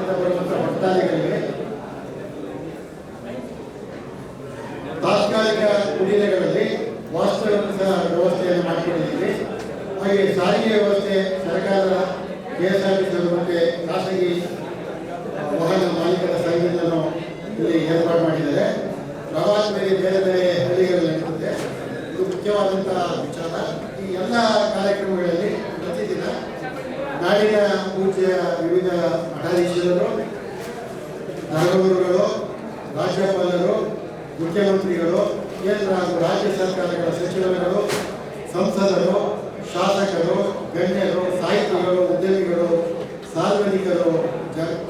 ರಾಜ್ಯದಿಂದ ಬರುವಂಥ ಭಕ್ತಾದಿಗಳಿಗೆ ತಾತ್ಕಾಲಿಕ ಕುಟೀರಗಳಲ್ಲಿ ವಾಸ್ತವ್ಯ ವ್ಯವಸ್ಥೆಯನ್ನು ಮಾಡಿಕೊಂಡಿದ್ದೀವಿ. ಹಾಗೆ ಸಾರಿಗೆ ವ್ಯವಸ್ಥೆ ಸರ್ಕಾರದ ಕೆ ಸಿ ಮತ್ತು ಖಾಸಗಿ ವಾಹನ ಮಾಲೀಕರ ಸಂಘದಿಂದಲೂ ಇಲ್ಲಿ ಏರ್ಪಾಡು ಮಾಡಿದ್ದಾರೆ ಪ್ರವಾಸ ಬೇರೆ ಬೇರೆ ಬೇರೆ ಹಳ್ಳಿಗಳಲ್ಲಿ ನಡೀತದೆ ಇದು ಮುಖ್ಯವಾದಂತಹ ವಿಚಾರ ಈ ಎಲ್ಲ ಕಾರ್ಯಕ್ರಮಗಳಲ್ಲಿ ಪ್ರತಿದಿನ ನಾಡಿನ ಪೂಜ್ಯ ವಿವಿಧ ಮಠಾಧೀಶರು ಧರ್ಮಗುರುಗಳು ರಾಜ್ಯಪಾಲರು, ಮುಖ್ಯಮಂತ್ರಿಗಳು, ಕೇಂದ್ರ ಹಾಗೂ ರಾಜ್ಯ ಸರ್ಕಾರಗಳ ಸಚಿವರುಗಳು, ಸಂಸದರು, ಶಾಸಕರು, ಗಣ್ಯರು, ಸಾಹಿತಿಗಳು, ಉದ್ಯಮಿಗಳು, ಸಾರ್ವಜನಿಕರು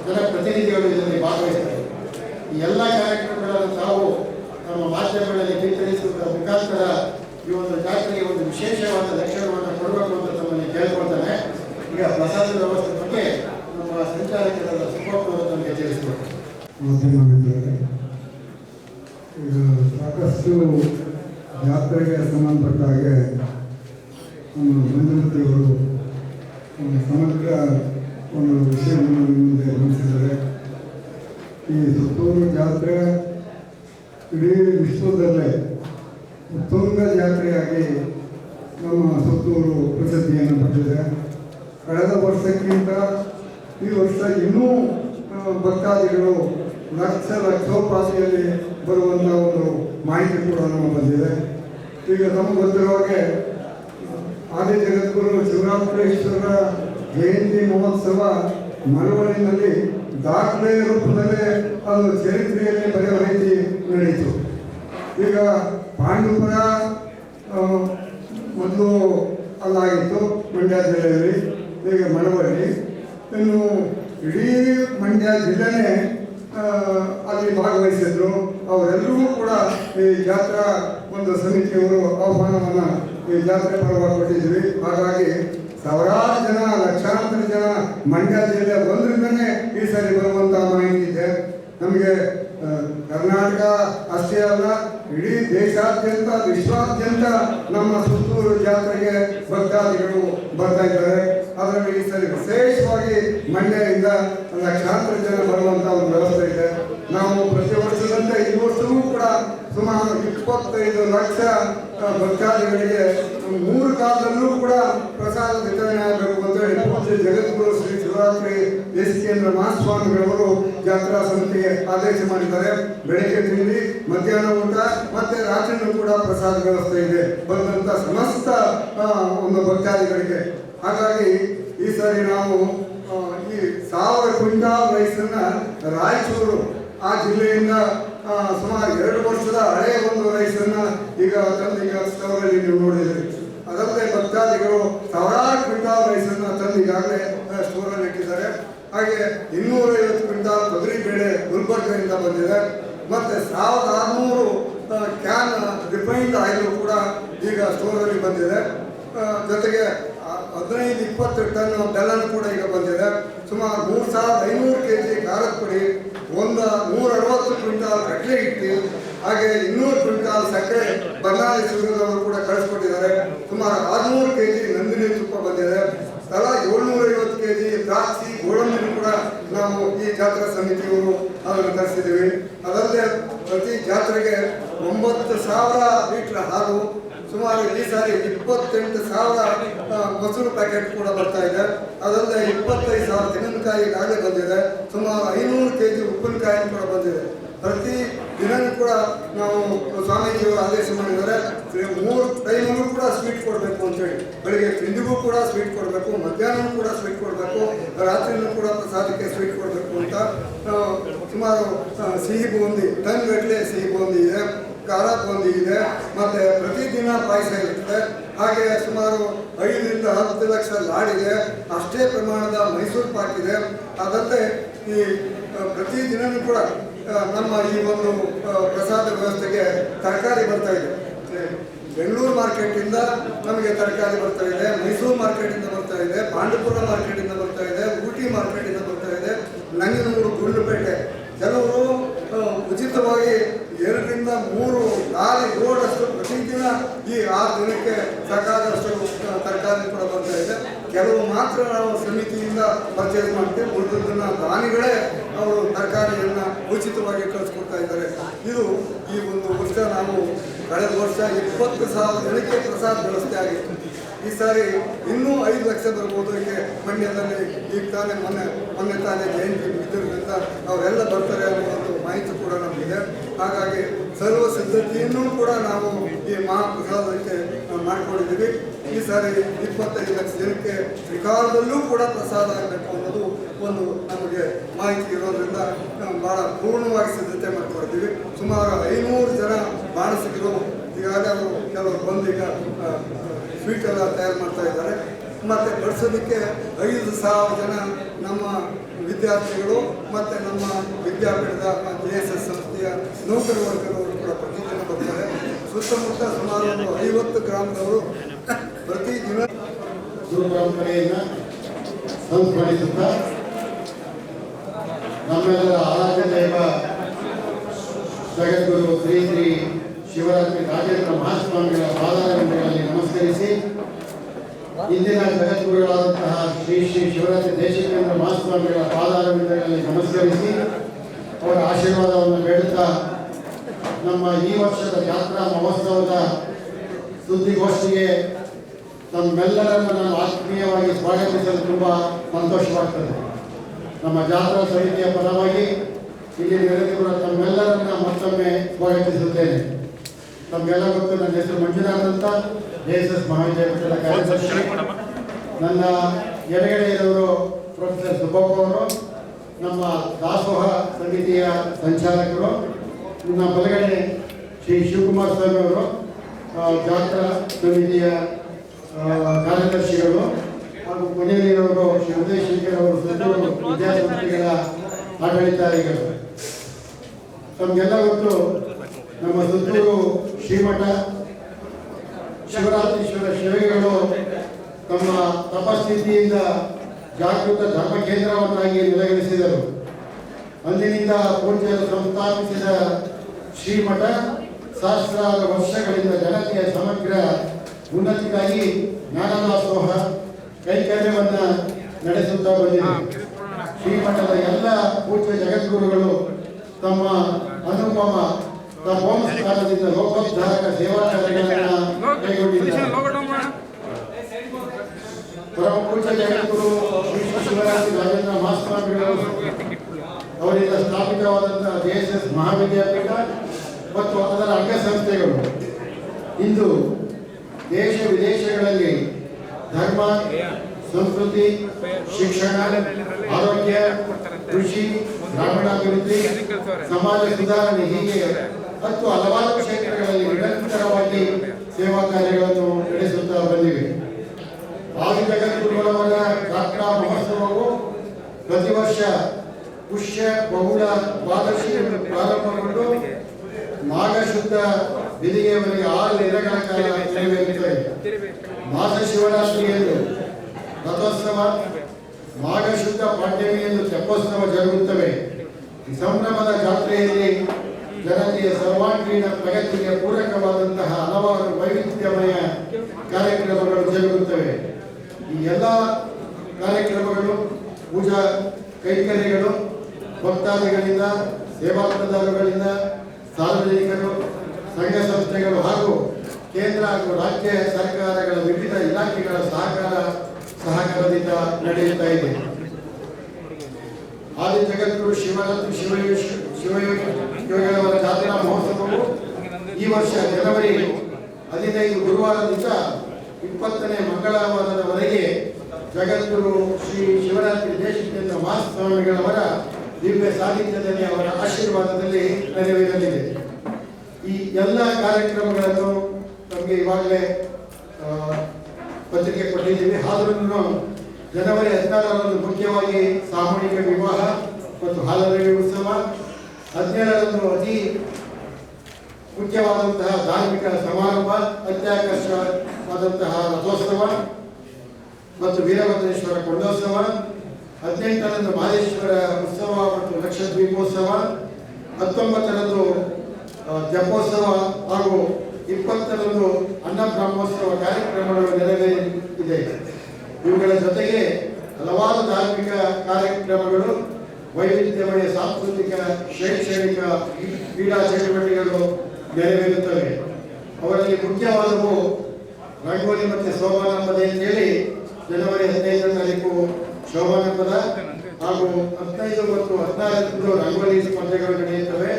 ಜನಪ್ರತಿನಿಧಿಗಳು ಇದರಲ್ಲಿ ಭಾಗವಹಿಸ್ತಾರೆ ಈ ಎಲ್ಲ ಕಾರ್ಯಕ್ರಮಗಳನ್ನು ತಾವು ನಮ್ಮ ಮಾಧ್ಯಮಗಳಲ್ಲಿ ಬಿತ್ತರಿಸುವುದರ ಮುಖಾಂತರ ಈ ಒಂದು ಜಾತ್ರೆಗೆ ಒಂದು ವಿಶೇಷವಾದ ಲಕ್ಷಣವನ್ನು ಕೊಡಬೇಕು ಅಂತ ತಮ್ಮಲ್ಲಿ ಕೇಳ್ಕೊಳ್ತಾನೆ. ಈಗ ಪ್ರಸಾದ ವ್ಯವಸ್ಥೆ ಬಗ್ಗೆ ನಮ್ಮ ಸಂಚಾಲಕರಾದ ಸುಬ್ಬಪ್ಪ ನಮಗೆ ತಿಳಿಸ್ಕೊಡ್ತಾರೆ. ಮಾಧ್ಯಮವಿದ್ದಾರೆ ಈಗ ಸಾಕಷ್ಟು ಜಾತ್ರೆಗೆ ಸಂಬಂಧಪಟ್ಟ ಹಾಗೆ ನಮ್ಮ ಮಂಜುಮೂರ್ತಿಯವರು ಒಂದು ಸಮಗ್ರ ಒಂದು ವಿಷಯವನ್ನು ಮುಂದೆ ಗಮನಿಸಿದ್ದಾರೆ. ಈ ಸುತ್ತೂರು ಜಾತ್ರೆ ಇಡೀ ವಿಶ್ವದಲ್ಲೇ ಉತ್ತುಂಗ ಜಾತ್ರೆಯಾಗಿ ನಮ್ಮ ಸುತ್ತೂರು ಪ್ರಸಿದ್ಧಿಯನ್ನು ಪಡೆದಿದೆ. ಕಳೆದ ವರ್ಷಕ್ಕಿಂತ ಈ ವರ್ಷ ಇನ್ನೂ ಭಕ್ತಾದಿಗಳು ಲಕ್ಷ ಲಕ್ಷೋಪಾದಿಯಲ್ಲಿ ಬರುವಂಥ ಒಂದು ಮಾಹಿತಿ ಕೂಡ ನಮಗೆ ಬಂದಿದೆ. ಈಗ ನಮಗೆ ಗೊತ್ತಿರೋ ಹಾಗೆ ಆದಿ ಜಗದ್ಗುರು ಶಿವರಾತ್ರೇಶ್ವರ ಜಯಂತಿ ಮಹೋತ್ಸವ ಮರವಣಿನಲ್ಲಿ ದಾಖಲೆ ರೂಪದಲ್ಲೇ ಅದು ಚರಿತ್ರೆಯಲ್ಲಿ ಬರೆಯುವ ರೀತಿ ನಡೆಯಿತು. ಈಗ ಪಾಂಡುಪುರ ಆ, ಮೊದಲು ಅಲ್ಲಾಗಿತ್ತು ಮಂಡ್ಯ ಜಿಲ್ಲೆಯಲ್ಲಿ ಈಗ ಮಳವಳ್ಳಿ. ಇನ್ನು ಇಡೀ ಮಂಡ್ಯ ಜಿಲ್ಲೆನೇ ಅಲ್ಲಿ ಭಾಗವಹಿಸಿದ್ರು. ಅವರೆಲ್ಲರೂ ಕೂಡ ಈ ಜಾತ್ರಾ ಒಂದು ಸಮಿತಿಯವರು ಆಹ್ವಾನವನ್ನು ಈ ಜಾತ್ರೆ ಪರವಾಗಿ ಕೊಟ್ಟಿದ್ವಿ ಹಾಗಾಗಿ ಸಾವಿರಾರು ಜನ, ಲಕ್ಷಾಂತರ ಜನ ಮಂಡ್ಯ ಜಿಲ್ಲೆ ಬಂದ್ರಿಂದನೇ ಈ ಸಾರಿ ಬರುವಂಥ ಮಾಹಿತಿ ಇದೆ. ನಮಗೆ ಕರ್ನಾಟಕ ಅಷ್ಟೇ ಅಲ್ಲ, ಇಡೀ ದೇಶಾದ್ಯಂತ, ವಿಶ್ವಾದ್ಯಂತ ನಮ್ಮ ಸುತ್ತೂರು ಜಾತ್ರೆಗೆ ಭಕ್ತಾದಿಗಳು ಬರ್ತಾ ಇದ್ದಾರೆ. ಅದರಲ್ಲಿ ಈ ಸರಿ ವಿಶೇಷವಾಗಿ ಮಂಡ್ಯದಿಂದ ಲಕ್ಷಾಂತರ ಜನ ಬರುವಂತ ಒಂದು ವ್ಯವಸ್ಥೆ ಇದೆ. ನಾವು ಪ್ರತಿ ವರ್ಷದಂತೆ ಈ ವರ್ಷವೂ ಕೂಡ ಸುಮಾರು ಇಪ್ಪತ್ತೈದು ಲಕ್ಷ ಭಕ್ತಾದಿಗಳಿಗೆ ಮೂರು ಕಾಲದಲ್ಲೂ ಕೂಡ ಪ್ರಸಾದ ವಿತರಣೆ ಆಗಬೇಕು ಅಂತ ಹೇಳಿ ಪೂಜ್ಯ ಜಗದ್ಗುರು ಶ್ರೀ ಶಿವರಾತ್ರಿ ದೇಶಿಕೇಂದ್ರ ಮಹಾಸ್ವಾಮಿಗಳವರು ಜಾತ್ರಾ ಸಮಿತಿಗೆ ಆದೇಶ ಮಾಡಿದ್ದಾರೆ. ಬೆಳಗ್ಗೆ ತಿಂಡಿ, ಮಧ್ಯಾಹ್ನ ಊಟ, ಮತ್ತೆ ರಾತ್ರಿನೂ ಕೂಡ ಪ್ರಸಾದ ವ್ಯವಸ್ಥೆ ಇದೆ. ಬಂದಂತ ಸಮಸ್ತ ಒಂದು ಭಕ್ತಾದಿಗಳಿಗೆ ಹಾಗಾಗಿ ಈ ಸಾರಿ ನಾವು ಈ ಸಾವಿರ ಕ್ವಿಂಟಾಲ್ ರೈಸನ್ನ ರಾಯಚೂರು ಆ ಜಿಲ್ಲೆಯಿಂದ ಸುಮಾರು ಎರಡು ವರ್ಷದ ಹಳೆಯ ಒಂದು ರೈಸನ್ನ ಈಗ ತಂದು ಈಗ ಸ್ಟೋರಲ್ಲಿ ನೀವು ನೋಡಿದ್ರಿ ಅದಲ್ಲದೆ ಭಕ್ತಾದಿಗಳು ಸಾವಿರಾರು ಕ್ವಿಂಟಾಲ್ ರೈಸನ್ನ ತಂದು ಈಗಾಗಲೇ ಸ್ಟೋರಲ್ಲಿ ಇಟ್ಟಿದ್ದಾರೆ. ಹಾಗೆ ಇನ್ನೂರೈವತ್ತು ಕ್ವಿಂಟಾಲ್ ತೊಗರಿ ಬೇಳೆ ಗುಲ್ಬರ್ಗದಿಂದ ಬಂದಿದೆ. ಮತ್ತೆ ಸಾವಿರದ ಆರುನೂರು ಕ್ಯಾನ್ ರಿಫೈನ್ಡ್ ಆಯಿಲ್ ಕೂಡ ಈಗ ಸ್ಟೋರಲ್ಲಿ ಬಂದಿದೆ. ಜೊತೆಗೆ ಹದಿನೈದು ಇಪ್ಪತ್ತು ಟನ್ ಬೆಲ್ಲನು ಕೂಡ ಈಗ ಬಂದಿದೆ. ಸುಮಾರು ಮೂರು ಸಾವಿರದ ಐನೂರು ಕೆ ಜಿ ಖಾರದ ಪುಡಿ, ಒಂದು ನೂರ ಅರವತ್ತು ಕ್ವಿಂಟಾಲ್ ಕಡಲೆ ಇಟ್ಟು ಹಾಗೆ ಇನ್ನೂರು ಕ್ವಿಂಟಾಲ್ ಸಕ್ಕರೆ ಬನ್ನಾಳಿ ಸಿಗುವುದನ್ನು ಕೂಡ ಕಳಿಸ್ಕೊಟ್ಟಿದ್ದಾರೆ. ಸುಮಾರು ಆರುನೂರು ಕೆ ಜಿ ನಂದಿನಿ ತುಪ್ಪ ಬಂದಿದೆ. ತಲಾ ಏಳ್ನೂರ ಐವತ್ತು ಕೆ ಜಿ ದ್ರಾಕ್ಷಿ, ಗೋಡಂಬಿನೂ ಕೂಡ ನಾವು ಈ ಜಾತ್ರಾ ಸಮಿತಿಯವರು ಅದನ್ನು ತರಿಸಿದ್ದೀವಿ. ಅದಲ್ಲದೆ ಪ್ರತಿ ಜಾತ್ರೆಗೆ ಒಂಬತ್ತು ಸಾವಿರ ಲೀಟ್ರ್ ಹಾಲು ಸುಮಾರು ಈ ಸಾರಿ ಇಪ್ಪತ್ತೆಂಟು ಸಾವಿರ ಮೊಸರು ಪ್ಯಾಕೆಟ್ ಕೂಡ ಬರ್ತಾ ಇದೆ. ಅದಲ್ಲದೆ ಇಪ್ಪತ್ತೈದು ಸಾವಿರ ತೆಂಗಿನಕಾಯಿ ಈಗಾಗಲೇ ಬಂದಿದೆ. ಸುಮಾರು ಐನೂರು ಕೆ ಜಿ ಉಪ್ಪಿನಕಾಯಿ ಕೂಡ ಬಂದಿದೆ. ಪ್ರತಿ ದಿನ ಕೂಡ ನಾವು ಸ್ವಾಮೀಜಿಯವರು ಆದೇಶ ಮಾಡಿದ್ದಾರೆ. ಮೂರು ಟೈಮಲ್ಲೂ ಕೂಡ ಸ್ವೀಟ್ ಕೊಡಬೇಕು ಅಂತೇಳಿ. ಬೆಳಿಗ್ಗೆ ತಿಂಡಿಗೂ ಕೂಡ ಸ್ವೀಟ್ ಕೊಡಬೇಕು ಮಧ್ಯಾಹ್ನವೂ ಕೂಡ ಸ್ವೀಟ್ ಕೊಡಬೇಕು, ರಾತ್ರಿನೂ ಕೂಡ ಪ್ರಸಾದಕ್ಕೆ ಸ್ವೀಟ್ ಕೊಡಬೇಕು ಅಂತ ಸುಮಾರು ಸಿಹಿ ಬೂಂದಿ, ಟನ್ ಗಟ್ಟಲೆ ಸಿಹಿ ಬೂಂದಿ ಇದೆ. ಖಾರ ಬೂಂದಿ ಇದೆ ಮತ್ತೆ ಪ್ರತಿದಿನ ಪಾಯಸ ಇರುತ್ತೆ. ಹಾಗೆ ಸುಮಾರು ಐದರಿಂದ ಹತ್ತು ಲಕ್ಷ ಲಾಡಿದೆ ಅಷ್ಟೇ ಪ್ರಮಾಣದ ಮೈಸೂರು ಪಾಕ್ ಇದೆ. ಅದಲ್ಲದೆ ಈ ಪ್ರತಿ ಪ್ರತಿದಿನವೂ ಕೂಡ ನಮ್ಮ ಈ ಒಂದು ಪ್ರಸಾದ ವ್ಯವಸ್ಥೆಗೆ ತರಕಾರಿ ಬರ್ತಾ ಇದೆ. ಬೆಂಗಳೂರು ಮಾರ್ಕೆಟಿಂದ ನಮಗೆ ತರಕಾರಿ ಬರ್ತಾ ಇದೆ, ಮೈಸೂರು ಮಾರ್ಕೆಟಿಂದ ಬರ್ತಾ ಇದೆ ಪಾಂಡವಪುರ ಮಾರ್ಕೆಟಿಂದ ಬರ್ತಾ ಇದೆ ಊಟಿ ಮಾರ್ಕೆಟಿಂದ ಬರ್ತಾ ಇದೆ ನಂಜನಗೂಡು ಗುಂಡ್ಲುಪೇಟೆ ಕೆಲವರು ಆ, ಉಚಿತವಾಗಿ ಎರಡರಿಂದ ಮೂರು ಲಾರಿ ಲೋಡಷ್ಟು ಪ್ರತಿದಿನ ಈ ಆರು ದಿನಕ್ಕೆ ಸಾಕಾದಷ್ಟು ಆ, ತರಕಾರಿ ಕೂಡ ಬರ್ತಾ ಇದೆ ಕೆಲವು ಮಾತ್ರ ನಾವು ಸಮಿತಿಯಿಂದ ಪರ್ಚೇಸ್ ಮಾಡ್ತೀವಿ. ಉಳಿದದನ್ನು ದಾನಿಗಳೇ ಅವರು ತರಕಾರಿಯನ್ನು ಉಚಿತವಾಗಿ ಕಳಿಸ್ಕೊಡ್ತಾ ಇದ್ದಾರೆ. ಇದು ಈ ಒಂದು ವರ್ಷ ನಾವು ಕಳೆದ ವರ್ಷ ಇಪ್ಪತ್ತು ಸಾವಿರ ಜನಕ್ಕೆ ಪ್ರಸಾದ ವ್ಯವಸ್ಥೆ ಆಗಿತ್ತು. ಈ ಸಾರಿ ಇನ್ನೂ ಐದು ಲಕ್ಷ ಬರ್ಬೋದು. ಇದಕ್ಕೆ ಮಂಡ್ಯದಲ್ಲಿ ಈಗ ತಾನೇ ಮೊನ್ನೆ ಮೊನ್ನೆ ತಾನೇ ಜಯಂತಿ ಬಿದ್ದಿರೋದ್ರಿಂದ ಅವರೆಲ್ಲ ಬರ್ತಾರೆ ಅನ್ನೋ ಒಂದು ಮಾಹಿತಿ ಕೂಡ ನಮಗಿದೆ. ಹಾಗಾಗಿ ಸರ್ವ ಸಿದ್ಧತೆಯನ್ನು ಕೂಡ ನಾವು ಈ ಮಹಾಪ್ರಸಾದಕ್ಕೆ ಮಾಡಿಕೊಂಡಿದ್ದೀವಿ. ಈ ಸಾರಿ ಇಪ್ಪತ್ತೈದು ಲಕ್ಷ ಜನಕ್ಕೆ ತ್ರಿಕಾಲದಲ್ಲೂ ಕೂಡ ಪ್ರಸಾದ ಆಗಬೇಕು ಅನ್ನೋದು ಒಂದು ನಮಗೆ ಮಾಹಿತಿ ಇರೋದ್ರಿಂದ ಭಾಳ ಪೂರ್ಣವಾಗಿ ಸಿದ್ಧತೆ ಮಾಡಿಕೊಳ್ತೀವಿ ಸುಮಾರು ಐನೂರು ಜನ ಬಾಣಸಿಗರು ಈಗಾಗಲೇ ಕೆಲವರು ಬಂದು ಈಗ ಆ, ಸ್ವೀಟ್ ಎಲ್ಲ ತಯಾರು ಮಾಡ್ತಾ ಇದ್ದಾರೆ. ಮತ್ತು ಬಡಿಸೋದಕ್ಕೆ ಐದು ಸಾವಿರ ಜನ ನಮ್ಮ ವಿದ್ಯಾರ್ಥಿಗಳು ಮತ್ತು ನಮ್ಮ ವಿದ್ಯಾಪೀಠದ ಜೆ ಎಸ್ ಎಸ್ ಸಂಸ್ಥೆಯ ನೌಕರ ವರ್ಗದವರು ಕೂಡ ಪ್ರತಿದಿನ ಬರ್ತಾರೆ. ಸುತ್ತಮುತ್ತ ಸುಮಾರು ಒಂದು ಐವತ್ತು ಗ್ರಾಮದವರು ಪ್ರತಿದಿನ ಸಂಸ್ಮರಿಸುತ್ತಾ ನಮ್ಮೆಲ್ಲರ ಆರಾಧ್ಯ ದೈವ ಜಗದ್ಗುರು ಶ್ರೀ ಶ್ರೀ ಶಿವರಾತ್ರಿ ರಾಜೇಂದ್ರ ಮಹಾಸ್ವಾಮಿಗಳ ಪಾದಾರಂಭಗಳಲ್ಲಿ ನಮಸ್ಕರಿಸಿ, ಇಂದಿನ ಜಗದ್ಗುರುಗಳಾದಂತಹ ಶ್ರೀ ಶ್ರೀ ಶಿವರಾತ್ರಿ ದೇಶಿಕೇಂದ್ರ ಮಹಾಸ್ವಾಮಿಗಳ ಪಾದಾರಂಭಗಳಲ್ಲಿ ನಮಸ್ಕರಿಸಿ, ಅವರ ಆಶೀರ್ವಾದವನ್ನು ಬೇಡುತ್ತಾ ನಮ್ಮ ಈ ವರ್ಷದ ಜಾತ್ರಾ ಮಹೋತ್ಸವದ ಸುದ್ದಿಗೋಷ್ಠಿಗೆ ನಮ್ಮೆಲ್ಲರನ್ನು ನಾನು ಆತ್ಮೀಯವಾಗಿ ಸ್ವಾಗತಿಸಲು ತುಂಬ ಸಂತೋಷವಾಗ್ತದೆ. ನಮ್ಮ ಜಾತ್ರಾ ಸಮಿತಿಯ ಪರವಾಗಿ ಇಲ್ಲಿ ನೆರೆದಿರುವ ತಮ್ಮೆಲ್ಲರನ್ನ ಮತ್ತೊಮ್ಮೆ ಸ್ವಾಗತಿಸುತ್ತೇನೆ. ತಮಗೆಲ್ಲ ಗೊತ್ತು, ನನ್ನ ಹೆಸರು ಮಂಜುನಾಥ್ ಅಂತ. ಜೆ ಎಸ್ ಎಸ್ ಮಹಾವಿದ್ಯಾಲಯದ ಕಾರ್ಯದರ್ಶಿ. ನನ್ನ ಎಡಗಡೆ ಇರೋರು ಪ್ರೊಫೆಸರ್ ಸುಬ್ಬಪ್ಪ ಅವರು, ನಮ್ಮ ದಾಸೋಹ ಸಮಿತಿಯ ಸಂಚಾಲಕರು ನನ್ನ ಬಲಗಡೆ ಶ್ರೀ ಶಿವಕುಮಾರ್ ಸ್ವಾಮಿ ಅವರು ಜಾತ್ರಾ ಸಮಿತಿಯ ಕಾರ್ಯದರ್ಶಿಗಳು, ಹಾಗೂ ಕೊನೆಯಲ್ಲಿರೋರು ಶ್ರೀ ಉದಯ ಶಂಕರ್ ಅವರು ವಿದ್ಯಾಸಂಸ್ಥೆಗಳ ನಮಗೆಲ್ಲ ಗೊತ್ತು, ನಮ್ಮ ಸುತ್ತೂರು ಶ್ರೀಮಠ ಶಿವರಾತ್ರೀಶ್ವರ ಶಿವಗಳು ತಮ್ಮ ತಪಸ್ಥಿತಿಯಿಂದ ಜಾಗೃತ ಧರ್ಮ ಕೇಂದ್ರವನ್ನಾಗಿ ನೆಲೆಗಳಿಸಿದರು ಅಂದಿನಿಂದ ಪೂಜ್ಯರು ಸಂಸ್ಥಾಪಿಸಿದ ಶ್ರೀಮಠ ಸಹಸ್ರಾರು ವರ್ಷಗಳಿಂದ ಜನತೆಯ ಸಮಗ್ರ ಉನ್ನತಿಗಾಗಿ ಜ್ಞಾನದಾಸೋಹ ಕೈಕರ್ಯವನ್ನು ನಡೆಸುತ್ತಾ ಬಂದಿದೆ. ಶ್ರೀಮಠದ ಎಲ್ಲ ಪೂಜ್ಯ ಜಗದ್ಗುರುಗಳು ತಮ್ಮ ಅನುಪಮ ತಪೋಂಸ್ಕಾರದಿಂದ ಲೋಕೋದ್ಧಾರಕ ಸೇವಾ ಕಾರ್ಯಗಳನ್ನು ಕೈಗೊಂಡಿದ್ದಾರೆ ಪರಮ ಪೂಜ್ಯ ಜಗದ್ಗುರು ಶ್ರೀ ರಾಜೇಂದ್ರ ಮಹಾಸ್ವಾಮಿಗಳು ಅವರಿಂದ ಸ್ಥಾಪಿತವಾದಂತಹ ಜೆ ಎಸ್ ಎಸ್ ಮಹಾವಿದ್ಯಾಪೀಠ ಮತ್ತು ಅದರ ಅಂಗಸಂಸ್ಥೆಗಳು ಇಂದು ದೇಶ ವಿದೇಶಗಳಲ್ಲಿ ಧರ್ಮ ಸಂಸ್ಕೃತಿ ಶಿಕ್ಷಣ ಆರೋಗ್ಯ ಕೃಷಿ ಗ್ರಾಮೀಣಾಭಿವೃದ್ಧಿ ಸಮಾಜ ಸುಧಾರಣೆ ಹೀಗೆ ಮತ್ತು ಹಲವಾರು ಕ್ಷೇತ್ರಗಳಲ್ಲಿ ನಿರಂತರವಾಗಿ ಸೇವಾ ಕಾರ್ಯಗಳನ್ನು ನಡೆಸುತ್ತಾ ಬಂದಿವೆ. ಆದಿ ಜಗದ್ಗುರುಗಳವರ ಜಾತ್ರಾ ಮಹೋತ್ಸವವು ಪ್ರತಿ ವರ್ಷ ಪುಷ್ಯ ಬಹುಳ ದ್ವಾದಶಿ ಪ್ರಾರಂಭಗೊಂಡು ಮಾಘ ಶುದ್ಧ ಬಿದಿಗೆಯವರೆಗೆ ಆರು ದಿನಗಳ ಕಾಲ ನೆರವೇರುತ್ತದೆ. ಮಾಸ ಶಿವರಾತ್ರಿಯಂದು ರಥೋತ್ಸವ ಮಾಘ ಶುದ್ಧ ಪಾಡ್ಯಮಿಯಂದು ತೆಪ್ಪೋತ್ಸವ ಜರುಗುತ್ತವೆ. ಸಂಭ್ರಮದ ಜಾತ್ರೆಯಲ್ಲಿ ಜನತೆಯ ಸರ್ವಾಂಗೀಣ ಪ್ರಗತಿಗೆ ಪೂರಕವಾದಂತಹ ಹಲವಾರು ವೈವಿಧ್ಯಮಯ ಕಾರ್ಯಕ್ರಮಗಳು ಜರುಗುತ್ತವೆ. ಈ ಎಲ್ಲ ಕಾರ್ಯಕ್ರಮಗಳು, ಪೂಜಾ ಕೈಕರ್ಯಗಳು, ಭಕ್ತಾದಿಗಳಿಂದ ಸೇವಾ ಪ್ರದಾರಗಳಿಂದ ಸಾರ್ವಜನಿಕರು, ಸಂಘ ಸಂಸ್ಥೆಗಳು ಹಾಗೂ ಕೇಂದ್ರ ಹಾಗೂ ರಾಜ್ಯ ಸರ್ಕಾರಗಳ ವಿವಿಧ ಇಲಾಖೆಗಳ ಸಹಕಾರ ಸಹಕಾರದಿಂದ ನಡೆಯುತ್ತಾ ಇದೆ. ಆದಿ ಜಗದ್ಗುರು ಶಿವರಾತ್ರಿ ಶಿವ ಶಿವಯೋಗಿಗಳವರ ಜಾತ್ರಾ ಮಹೋತ್ಸವವು ಈ ವರ್ಷ ಜನವರಿ ಹದಿನೈದು ಗುರುವಾರದಿಂದ ಇಪ್ಪತ್ತನೇ ಮಂಗಳವಾರದವರೆಗೆ ಜಗದ್ಗುರು ಶ್ರೀ ಶಿವರಾತ್ರಿ ದೇಶಿಕೇಂದ್ರ ಮಹಾಸ್ವಾಮಿಗಳವರ ದಿವ್ಯ ಸಾನ್ನಿಧ್ಯದಲ್ಲಿ ಅವರ ಆಶೀರ್ವಾದದಲ್ಲಿ ನೆರವೇರಲಿದೆ. ಈ ಎಲ್ಲ ಕಾರ್ಯಕ್ರಮಗಳನ್ನು ನಮಗೆ ಇವಾಗಲೇ ಪತ್ರಿಕೆ ಕೊಟ್ಟಿದ್ದೀವಿ. ಆದ್ರೂ ಜನವರಿ ಹದಿನಾರರಂದು ಮುಖ್ಯವಾಗಿ ಸಾಮೂಹಿಕ ವಿವಾಹ ಮತ್ತು ಹಾಲರವಿ ಉತ್ಸವ ಹದಿನೇಳರಂದು ಅತಿ ಮುಖ್ಯವಾದಂತಹ ಧಾರ್ಮಿಕ ಸಮಾರಂಭ ಅತ್ಯಾಕರ್ಷವಾದಂತಹ ರಥೋತ್ಸವ ಮತ್ತು ವೀರಭದ್ರೇಶ್ವರ ಕೊಂಡೋತ್ಸವ, ಹದಿನೆಂಟರಂದು ಮಹದೇಶ್ವರ ಉತ್ಸವ ಮತ್ತು ಲಕ್ಷದ್ವೀಪೋತ್ಸವ, ಹತ್ತೊಂಬತ್ತರಂದು ಜಪೋತ್ಸವ ಹಾಗೂ ಇಪ್ಪತ್ತರಂದು ಅನ್ನ ಬ್ರಹ್ಮೋತ್ಸವ ಕಾರ್ಯಕ್ರಮಗಳು ನೆರವೇರಿದೆ ಇವುಗಳ ಜೊತೆಗೆ ಹಲವಾರು ಧಾರ್ಮಿಕ ಕಾರ್ಯಕ್ರಮಗಳು ವೈವಿಧ್ಯಮಯ ಸಾಂಸ್ಕೃತಿಕ ಶೈಕ್ಷಣಿಕ ಕ್ರೀಡಾ ಚಟುವಟಿಕೆಗಳು ನೆರವೇರುತ್ತವೆ. ಅವರಲ್ಲಿ ಮುಖ್ಯವಾದವು ರಂಗೋಲಿ ಮತ್ತು ಸೋಮಾನ ಪದ ಅಂತೇಳಿ ಜನವರಿ ಹದಿನೈದನೇ ತಾರೀಕು ಶೋಭಾನ ಪದ. ಹಾಗೂ ಹದಿನೈದು ಮತ್ತು ಹದಿನಾರರಂದು ರಂಗೋಲಿ ಸ್ಪರ್ಧೆಗಳು ನಡೆಯುತ್ತವೆ.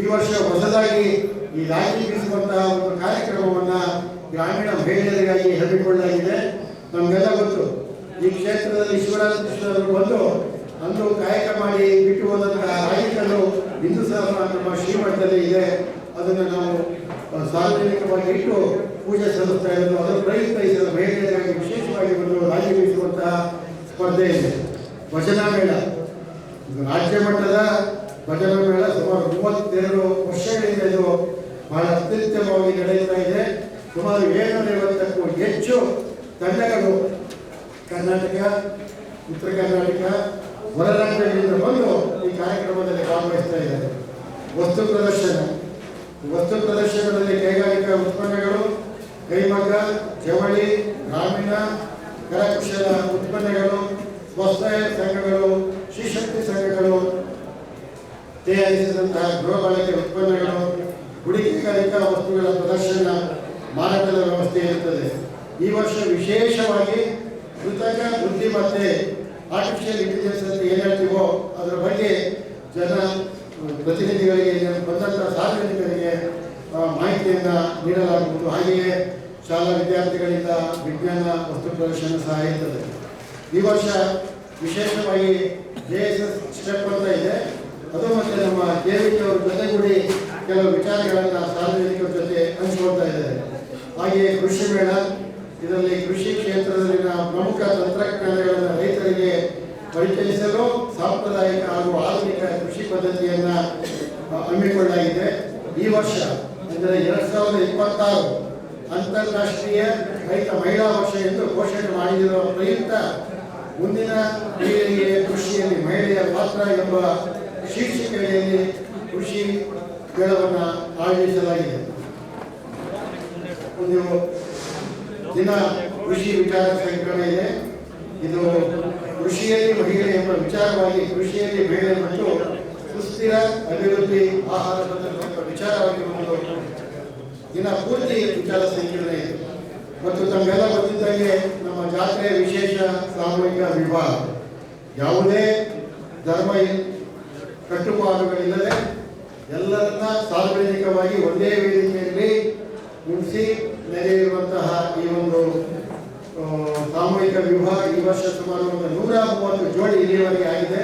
ಈ ವರ್ಷ ಹೊಸದಾಗಿ ಈ ರಾಗಿ ಬೀಸುವಂತಹ ಒಂದು ಕಾರ್ಯಕ್ರಮವನ್ನ ಗ್ರಾಮೀಣ ಮಹಿಳೆಯರಿಗಾಗಿ ಹಮ್ಮಿಕೊಳ್ಳಲಾಗಿದೆ. ನಮಗೆಲ್ಲ ಗೊತ್ತು ಈ ಕ್ಷೇತ್ರದಲ್ಲಿ ಶಿವರಾಮಕೃಷ್ಣರು ಬಂದು ಅಂದು ಕಾಯಕ ಮಾಡಿ ಬಿಟ್ಟು ಹೋದಂತಹ ರಾಗಿಕಲ್ಲು ಹಿಂದೂ ಸಹ ನಮ್ಮ ಶ್ರೀಮಠದಲ್ಲಿ ಇದೆ. ಅದನ್ನು ನಾವು ಸಾರ್ವಜನಿಕವಾಗಿ ಇಟ್ಟು ಪೂಜೆ ಸಲ್ಲಿಸ್ತಾ ಇರೋದು. ಅದರ ಪ್ರಯುಕ್ತ ಮಹಿಳೆಯರಾಗಿ ವಿಶೇಷವಾಗಿ ಒಂದು ರಾಜ್ಯ ಬೀಸುವಂತಹ ಸ್ಪರ್ಧೆ ಇದೆ ಭಜನಾ ಮೇಳ. ರಾಜ್ಯ ಮಟ್ಟದ ಭಜನಾ ಮೇಳ ಸುಮಾರು ಮೂವತ್ತೆರಡು ವರ್ಷಗಳಿಂದ ಇದು ಬಹಳ ಅತ್ಯುತ್ತಮವಾಗಿ ನಡೆಯುತ್ತಾ ಇದೆ. ಸುಮಾರು ಏಳ್ನೂರ ಐವತ್ತಕ್ಕೂ ಹೆಚ್ಚು ತಂಡಗಳು ಕರ್ನಾಟಕ, ಉತ್ತರ ಕರ್ನಾಟಕ ಹೊರ ರಾಜ್ಯಗಳಿಂದ ಬಂದು ಈ ಕಾರ್ಯಕ್ರಮದಲ್ಲಿ ಭಾಗವಹಿಸ್ತಾ ಇದ್ದಾರೆ. ವಸ್ತು ಪ್ರದರ್ಶನ. ವಸ್ತು ಪ್ರದರ್ಶನದಲ್ಲಿ ಕೈಗಾರಿಕಾ ಉತ್ಪನ್ನಗಳು, ಕೈಮಗ್ಗ, ಜವಳಿ, ಗ್ರಾಮೀಣ, ಕರಕುಶಲ ಉತ್ಪನ್ನಗಳು, ಸ್ವಸಹಾಯ ಸಂಘಗಳು ಶ್ರೀಶಕ್ತಿ ಸಂಘಗಳು, ತಯಾರಿಸಿದಂತಹ ಗೃಹ ಬಳಕೆ ಉತ್ಪನ್ನಗಳು ಗುಡಿಕೈಗಾರಿಕಾ ವಸ್ತುಗಳ ಪ್ರದರ್ಶನ ಮಾರಾಟದ ವ್ಯವಸ್ಥೆ ಇರುತ್ತದೆ. ಈ ವರ್ಷ ವಿಶೇಷವಾಗಿ ಕೃತಕ ಬುದ್ಧಿಮತ್ತೆ ಆರ್ಟಿಫಿಷಿಯಲ್ ಇಂಟೆಲಿಜೆನ್ಸ್ ಅಂತ ಏನು ಹೇಳ್ತೀವೋ ಅದರ ಬಗ್ಗೆ ಜನ ಪ್ರತಿನಿಧಿಗಳಿಗೆ ಬಂದಂತಹ ಸಾರ್ವಜನಿಕರಿಗೆ ಮಾಹಿತಿಯನ್ನು ನೀಡಲಾಗುವುದು. ಹಾಗೆಯೇ ಶಾಲಾ ವಿದ್ಯಾರ್ಥಿಗಳಿಂದ ವಿಜ್ಞಾನ, ವಸ್ತು ಪ್ರದರ್ಶನ ಸಹ ಇರ್ತದೆ. ಈ ವರ್ಷ ವಿಶೇಷವಾಗಿ ಜೆ ಎಸ್ ಎಸ್ ಸ್ಟೆಪ್ ಅಂತ ಇದೆ. ಅದು ಮತ್ತು ನಮ್ಮ ದೇವಿಕೆ ಅವರ ಜೊತೆಗೂಡಿ ಕೆಲವು ವಿಚಾರಗಳನ್ನು ಸಾರ್ವಜನಿಕರ ಜೊತೆ ಹಂಚಿಕೊಳ್ತಾ ಇದ್ದಾರೆ. ಹಾಗೆಯೇ ಕೃಷಿ ಮೇಳ, ಇದರಲ್ಲಿ ಕೃಷಿ ಕ್ಷೇತ್ರದಲ್ಲಿನ ಪ್ರಮುಖ ತಂತ್ರಜ್ಞಾನಗಳನ್ನು ಪರಿಚಯಿಸಲು ಸಾಂಪ್ರದಾಯಿಕ ಹಾಗೂ ಆಧುನಿಕ ಕೃಷಿ ಪದ್ಧತಿಯನ್ನ ಹಮ್ಮಿಕೊಳ್ಳಲಾಗಿದೆ. ಈ ವರ್ಷ, ಅಂದರೆ ಎರಡ್ ಸಾವಿರದ ಇಪ್ಪತ್ತಾರು ಅಂತಾರಾಷ್ಟ್ರೀಯ ರೈತ ಮಹಿಳಾ ವರ್ಷ ಎಂದು ಘೋಷಣೆ ಮಾಡಿರುವ ಪ್ರಯುಕ್ತ ಮುಂದಿನ ಪೀಳಿಗೆಯ ಕೃಷಿಯಲ್ಲಿ ಮಹಿಳೆಯ ಪಾತ್ರ ಎಂಬ ಶೀರ್ಷಿಕೆಯಲ್ಲಿ ಕೃಷಿ ಮೇಳವನ್ನು ಆಯೋಜಿಸಲಾಗಿದೆ. ಒಂದು ದಿನ ಕೃಷಿ ವಿಚಾರ ಸಂಕಿರಣ ಇದೆ. ಇದು ಕೃಷಿಯಲ್ಲಿ ಮಹಿಳೆ ಎಂಬ ವಿಚಾರವಾಗಿ ಕೃಷಿಯಲ್ಲಿ ಮಹಿಳೆ ಮತ್ತು ಸುಸ್ಥಿರ ಅಭಿವೃದ್ಧಿ ಆಹಾರ ವಿಚಾರವಾಗಿರುವುದು ದಿನ ಪೂರ್ತಿ ವಿಚಾರ ಸಂಕಿರಣ ಇದೆ. ಮತ್ತು ತಮಗೆಲ್ಲ ಗೊತ್ತಿದ್ದಂಗೆ ನಮ್ಮ ಜಾತ್ರೆ ವಿಶೇಷ ಸಾಮೂಹಿಕ ವಿವಾಹ. ಯಾವುದೇ ಧರ್ಮ ಕಟ್ಟುಪಾಡುಗಳಿಲ್ಲದೆ ಎಲ್ಲರನ್ನ ಸಾರ್ವಜನಿಕವಾಗಿ ಒಂದೇ ವೇದಿಕೆಯಲ್ಲಿ ಮುಗಿಸಿ ನಡೆಯುವಂತಹ ಈ ಒಂದು ಸಾಮೂಹಿಕ ವಿವಾಹ ಈ ವರ್ಷ ಸುಮಾರು ಒಂದು ನೂರ ಮೂವತ್ತು ಜೋಡಿ ಇಲ್ಲಿಯವರೆಗೆ ಆಗಿದೆ.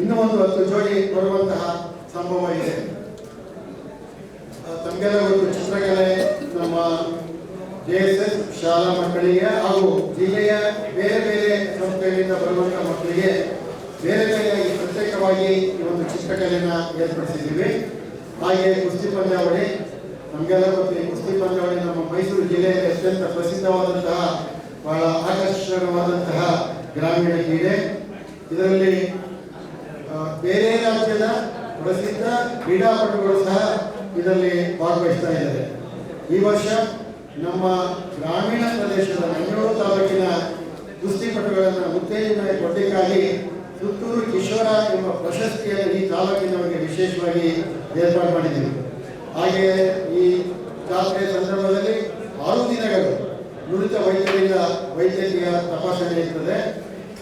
ಇನ್ನೂ ಒಂದು ಹತ್ತು ಜೋಡಿ ಬರುವಂತಹ ಸಂಭವ ಇದೆ. ತಮಗೆಲ್ಲ ಚಿತ್ರಕಲೆ ನಮ್ಮ ಜೆ ಎಸ್ ಎಸ್ ಶಾಲಾ ಮಕ್ಕಳಿಗೆ ಹಾಗೂ ಜಿಲ್ಲೆಯ ಬೇರೆ ಬೇರೆ ಸಂಸ್ಥೆಗಳಿಂದ ಬರುವಂತಹ ಮಕ್ಕಳಿಗೆ ಬೇರೆ ಬೇರೆಯಾಗಿ ಪ್ರತ್ಯೇಕವಾಗಿ ಈ ಒಂದು ಚಿತ್ರಕಲೆಯನ್ನು ಏರ್ಪಡಿಸಿದ್ದೀವಿ. ಹಾಗೆ ಕುಸ್ತಿ ಪಂದ್ಯಾವಳಿ, ನಮಗೆಲ್ಲ ಕುಸ್ತಿ ಪಂದ್ಯಾವಳಿ ನಮ್ಮ ಮೈಸೂರು ಜಿಲ್ಲೆಯಲ್ಲಿ ಅತ್ಯಂತ ಪ್ರಸಿದ್ಧವಾದಂತಹ ಬಹಳ ಆಕರ್ಷಕವಾದಂತಹ ಗ್ರಾಮೀಣ ಕ್ರೀಡೆ. ಇದರಲ್ಲಿ ಬೇರೆ ರಾಜ್ಯದ ಪ್ರಸಿದ್ಧ ಕ್ರೀಡಾಪಟುಗಳು ಸಹ ಇದರಲ್ಲಿ ಭಾಗವಹಿಸ್ತಾ ಇದ್ದಾರೆ. ಈ ವರ್ಷ ನಮ್ಮ ಗ್ರಾಮೀಣ ಪ್ರದೇಶದ ಮಂಗಳೂರು ತಾಲೂಕಿನ ಕುಸ್ತಿಪಟುಗಳನ್ನು ಉತ್ತೇಜನ ಕೊಡಲಿಕ್ಕಾಗಿ ಸುತ್ತೂರು ಕಿಶೋರ ಎಂಬ ಪ್ರಶಸ್ತಿಯನ್ನು ಈ ತಾಲೂಕಿನವರಿಗೆ ವಿಶೇಷವಾಗಿ ಏರ್ಪಾಡು ಮಾಡಿದ್ದೀವಿ. ಹಾಗೆಯೇ ಈ ಜಾತ್ರೆಯ ಸಂದರ್ಭದಲ್ಲಿ ಆರು ದಿನಗಳು ನುರಿತ ವೈದ್ಯರಿಂದ ವೈದ್ಯಕೀಯ ತಪಾಸಣೆ ಇರ್ತದೆ.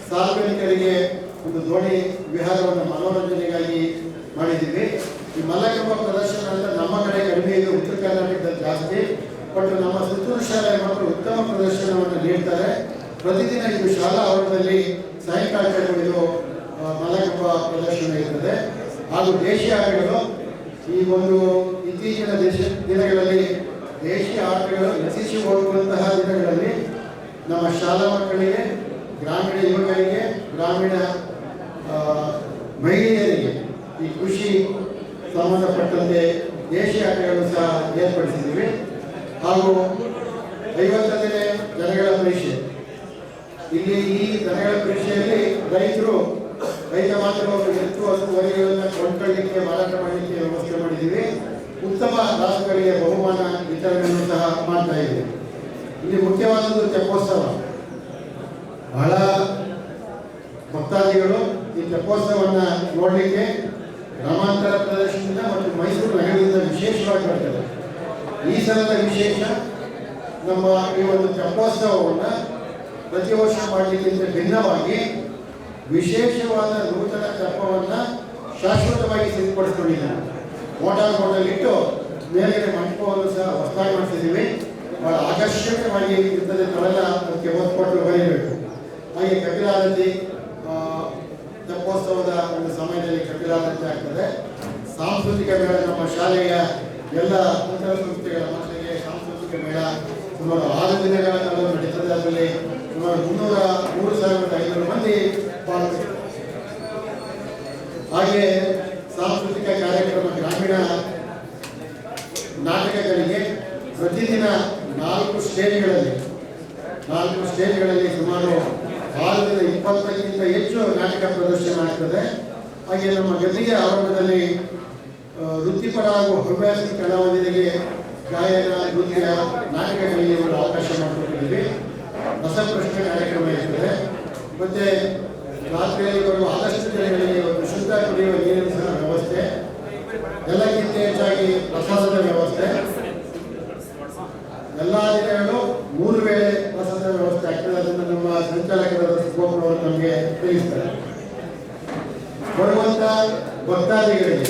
ಸಾರ್ವಜನಿಕರಿಗೆ ಒಂದು ದೋಣಿ ವಿಹಾರವನ್ನು ಮನೋರಂಜನೆಗಾಗಿ ಮಾಡಿದ್ದೀವಿ. ಈ ಮಲ್ಲಕಂಬ ಪ್ರದರ್ಶನ ಅಂತ ನಮ್ಮ ಕಡೆ ಕಡಿಮೆ ಇದೆ, ಉತ್ತರ ಕರ್ನಾಟಕದಲ್ಲಿ ಜಾಸ್ತಿ. ಬಟ್ ನಮ್ಮ ಸುತ್ತೂರು ಶಾಲೆಯ ಮಾತ್ರ ಉತ್ತಮ ಪ್ರದರ್ಶನವನ್ನು ನೀಡ್ತಾರೆ. ಪ್ರತಿದಿನ ಇದು ಶಾಲಾ ಆವರಣದಲ್ಲಿ ಸಾಯಂಕಾಲ ಇದು ಮಲ್ಲಕಂಬ ಪ್ರದರ್ಶನ ಇರ್ತದೆ. ಹಾಗೂ ದೇಶೀಯ ಆಟಗಳು ಈ ಒಂದು ಇತ್ತೀಚಿನ ದೇಶ ದಿನಗಳಲ್ಲಿ ದೇಶೀಯ ಆಟಗಳು ನಶಿಸಿ ಹೋಗುವಂತಹ ದಿನಗಳಲ್ಲಿ ನಮ್ಮ ಶಾಲಾ ಮಕ್ಕಳಿಗೆ, ಗ್ರಾಮೀಣ ಯುವಕರಿಗೆ, ಗ್ರಾಮೀಣ ಮಹಿಳೆಯರಿಗೆ ಈ ಕೃಷಿ ಸಂಬಂಧಪಟ್ಟಂತೆ ದೇಶೀಯ ಆಟಗಳು ಸಹ ಏರ್ಪಡಿಸಿದ್ದೀವಿ. ಹಾಗೂ ಐವತ್ತನೇ ದನಗಳ ಪರೀಕ್ಷೆ. ಇಲ್ಲಿ ಈ ದನಗಳ ಪರೀಕ್ಷೆಯಲ್ಲಿ ರೈತರು ರೈತ ಮಾತ್ರ ಎತ್ತು ಹತ್ತು ವರಿಗಳನ್ನು ಕೊಂಡ್ಕೊಳ್ಳಿಕ್ಕೆ ಮಾರಾಟ ಮಾಡಲಿಕ್ಕೆ ವ್ಯವಸ್ಥೆ ಮಾಡಿದ್ದೀವಿ. ಉತ್ತಮ ದಾಸಗಳಿಗೆ ಬಹುಮಾನ ವಿತರಣೆಯನ್ನು ಸಹ ಮಾಡ್ತಾ ಇದೆ ಇಲ್ಲಿ ಮುಖ್ಯವಾದದ್ದು ತೆಪ್ಪೋತ್ಸವ. ಬಹಳ ಭಕ್ತಾದಿಗಳು ಈ ತೆಪ್ಪೋತ್ಸವವನ್ನು ನೋಡಲಿಕ್ಕೆ ಗ್ರಾಮಾಂತರ ಪ್ರದೇಶದಿಂದ ಮತ್ತು ಮೈಸೂರು ನಗರದಿಂದ ವಿಶೇಷವಾಗಿ ಬರ್ತದೆ. ಈ ಸಲದ ವಿಶೇಷ ನಮ್ಮ ಈ ಒಂದು ತೆಪ್ಪೋತ್ಸವವನ್ನು ಪ್ರತಿ ವರ್ಷ ಮಾಡಲಿಕ್ಕಿಂತ ಭಿನ್ನವಾಗಿ ವಿಶೇಷವಾದ ನೂತನ ತೆಪ್ಪವನ್ನು ಶಾಶ್ವತವಾಗಿ ಸಿದ್ಧಪಡಿಸ್ಕೊಂಡಿದ್ದಾರೆ. ಮೋಟಾರ್ ಬೋಟಲ್ಲಿ ಇಟ್ಟು ಮೇಲೆ ಮಂಟಪವನ್ನು ಸಹ ಹೊಸದಾಗಿ ಮಾಡ್ತಿದ್ದೀವಿ ಬಹಳ ಆಕರ್ಷಕವಾಗಿ ಇರ್ತದೆ ತಾವೆಲ್ಲ ಅದಕ್ಕೆ ಒತ್ತು ಬರೀಬೇಕು. ಹಾಗೆ ಕಪಿಲಾರತಿ ತಪ್ಪೋತ್ಸವದ ಒಂದು ಸಮಯದಲ್ಲಿ ಕಪಿಲಾರತಿ ಆಗ್ತದೆ. ಸಾಂಸ್ಕೃತಿಕ ಮೇಳ, ನಮ್ಮ ಶಾಲೆಯ ಎಲ್ಲ ಸಂಸ್ಥೆಗಳ ಮಕ್ಕಳಿಗೆ ಸಾಂಸ್ಕೃತಿಕ ಮೇಳ ಸುಮಾರು ಆರು ದಿನಗಳ ಕಾಲ ನಡೀತದೆ. ಅದರಲ್ಲಿ ಸುಮಾರು ಮುನ್ನೂರ ಮೂರು ಸಾವಿರದ ಐನೂರು ಮಂದಿ ಪಾಲ್ಗೊಳ್ಳುತ್ತಾರೆ ಹಾಗೆ ಸಾಂಸ್ಕೃತಿಕ ಕಾರ್ಯಕ್ರಮ ಗ್ರಾಮೀಣ ನಾಟಕಗಳಿಗೆ ಪ್ರತಿದಿನ ನಾಲ್ಕು ಸ್ಟೇಜ್ಗಳಲ್ಲಿ ನಾಲ್ಕು ಸ್ಟೇಜ್ಗಳಲ್ಲಿ ಸುಮಾರು ಭಾರತದ ಇಪ್ಪತ್ತಕ್ಕಿಂತ ಹೆಚ್ಚು ನಾಟಕ ಪ್ರದರ್ಶನ ಆಗ್ತದೆ. ಹಾಗೆ ನಮ್ಮ ಗದ್ದಿಗೆ ಆರಂಭದಲ್ಲಿ ವೃತ್ತಿಪರ ಹಾಗೂ ಹವ್ಯಾಸಿ ಕಲಾವಿದರಿಗೆ ಗಾಯನ, ನೃತ್ಯ, ನಾಟಕಗಳಿಗೆ ಒಂದು ಅವಕಾಶ ಮಾಡಿಕೊಟ್ಟಿದ್ದೀವಿ. ರಸಪ್ರಶ್ನೆ ಕಾರ್ಯಕ್ರಮ ಇರ್ತದೆ. ಮತ್ತೆ ರಾತ್ರಿಯಲ್ಲಿ ಬರುವ ಆದಷ್ಟು ಜನಗಳಿಗೆ ಒಂದು ಶುದ್ಧ ಕುಡಿಯುವ ನೀರಿನ ವ್ಯವಸ್ಥೆ ಎಲ್ಲಕ್ಕಿಂತ ಹೆಚ್ಚಾಗಿ ಪ್ರಸಾದದ ವ್ಯವಸ್ಥೆ ಎಲ್ಲ ದಿನಗಳು ಮೂರು ವೇಳೆ ಪ್ರಸಾದ ವ್ಯವಸ್ಥೆ ಆಗ್ತದೆ ಅದನ್ನು ನಮ್ಮ ಸಂಚಾಲಕರಾದ ಸುಬ್ಬಪ್ಪನವರು ನಮಗೆ ತಿಳಿಸ್ತಾರೆ ಬರುವಂತ ಭಕ್ತಾದಿಗಳಿಗೆ